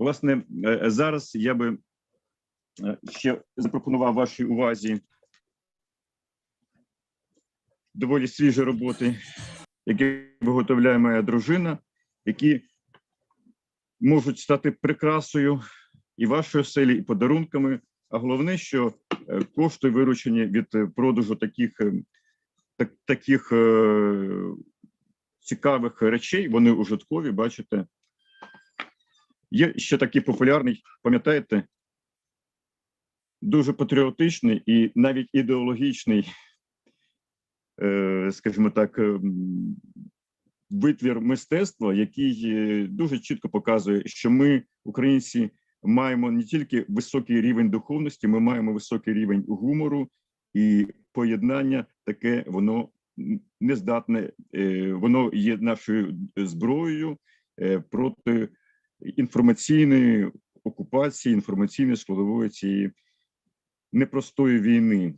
Власне, е, зараз я би е, ще запропонував вашій увазі доволі свіжі роботи, які виготовляє моя дружина, які можуть стати прикрасою і вашої оселі, і подарунками. А головне, що е, кошти, виручені від е, продажу таких, е, так, таких е, цікавих речей, вони ужиткові, бачите. Є ще такий популярний, пам'ятаєте, дуже патріотичний і навіть ідеологічний, е, скажімо так, ем, витвір мистецтва, який е, дуже чітко показує, що ми, українці, маємо не тільки високий рівень духовності, ми маємо високий рівень гумору і поєднання таке, воно м, не здатне, е, воно є нашою зброєю проти інформаційної окупації, інформаційної складової цієї непростої війни.